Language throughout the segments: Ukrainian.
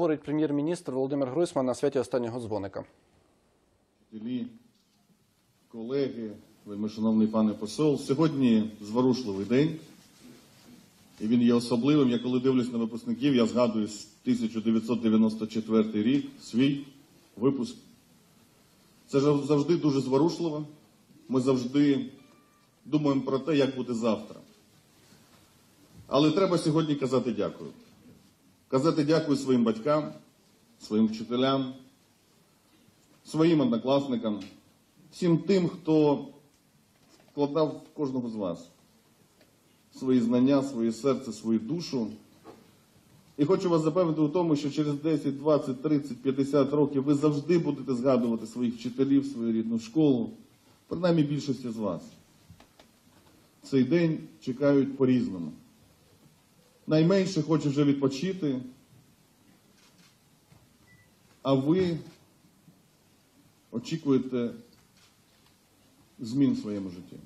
Говорить прем'єр-міністр Володимир Гройсман на святі останнього дзвоника. Колеги, вельмишановний пане посол, сьогодні зворушливий день, і він є особливим. Я коли дивлюсь на випускників, я згадую 1994 рік свій випуск. Це завжди дуже зворушливо. Ми завжди думаємо про те, як буде завтра. Але треба сьогодні казати дякую. Казати дякую своїм батькам, своїм вчителям, своїм однокласникам, всім тим, хто вкладав в кожного з вас свої знання, своє серце, свою душу. І хочу вас запевнити у тому, що через 10, 20, 30, 50 років ви завжди будете згадувати своїх вчителів, свою рідну школу, принаймні більшості з вас. Цей день чекають по-різному. Найменше хоче вже відпочити, а ви очікуєте змін в своєму житті.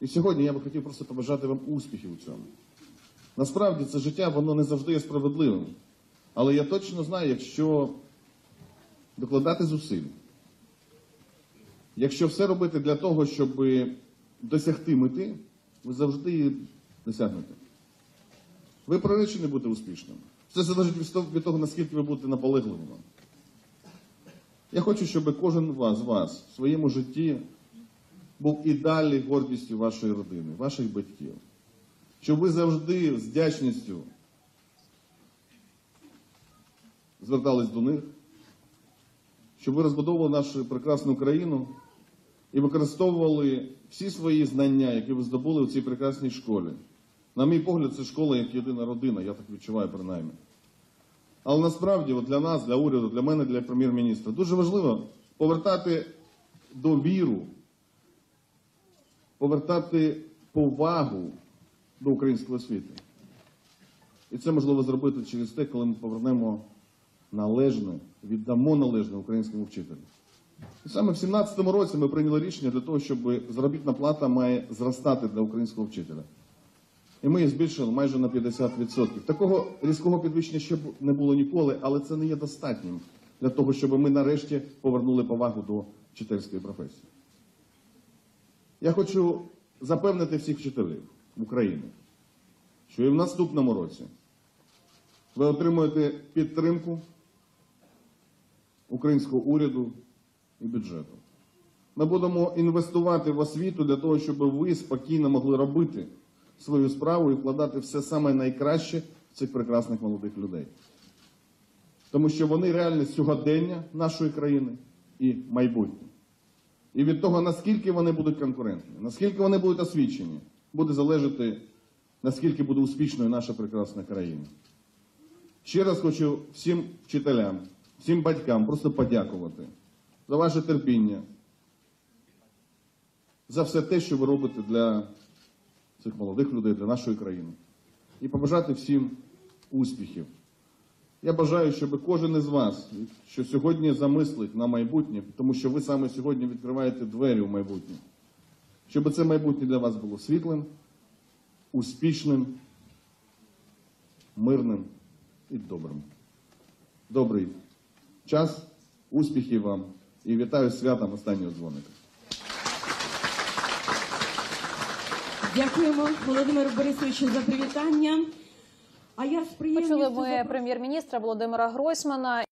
І сьогодні я би хотів просто побажати вам успіхів у цьому. Насправді це життя, воно не завжди є справедливим. Але я точно знаю, якщо докладати зусиль, якщо все робити для того, щоб досягти мети, ви завжди її досягнете. Ви приречені бути успішним. Все залежить від того- наскільки ви будете наполегливими. Я хочу, щоб кожен вас, вас в своєму житті був і далі гордістю вашої родини, ваших батьків. Щоб ви завжди з вдячністю звертались до них, щоб ви розбудовували нашу прекрасну країну і використовували всі свої знання, які ви здобули у цій прекрасній школі. На мій погляд, це школа як єдина родина, я так відчуваю принаймні. Але насправді от для нас, для уряду, для мене, для прем'єр-міністра, дуже важливо повертати довіру, повертати повагу до українського світу. І це можливо зробити через те, коли ми повернемо належне, віддамо належне українському вчителю. І саме в 2017 році ми прийняли рішення для того, щоб заробітна плата має зростати для українського вчителя. І ми її збільшили майже на 50%. Такого різкого підвищення ще не було ніколи, але це не є достатнім для того, щоб ми нарешті повернули повагу до вчительської професії. Я хочу запевнити всіх вчителів України, що і в наступному році ви отримуєте підтримку українського уряду і бюджету. Ми будемо інвестувати в освіту для того, щоб ви спокійно могли робити свою справу і вкладати все саме найкраще в цих прекрасних молодих людей. Тому що вони реальність сьогодення нашої країни і майбутнє. І від того, наскільки вони будуть конкурентні, наскільки вони будуть освічені, буде залежати, наскільки буде успішною наша прекрасна країна. Ще раз хочу всім вчителям, всім батькам просто подякувати за ваше терпіння, за все те, що ви робите для цих молодих людей, для нашої країни. І побажати всім успіхів. Я бажаю, щоб кожен із вас, що сьогодні замислить на майбутнє, тому що ви саме сьогодні відкриваєте двері у майбутнє, щоб це майбутнє для вас було світлим, успішним, мирним і добрим. Добрий час, успіхів вам і вітаю святом останнього дзвоника. Дякуємо Володимиру Борисовичу за привітання. А я з приємністю Почули ми прем'єр-міністра Володимира Гройсмана.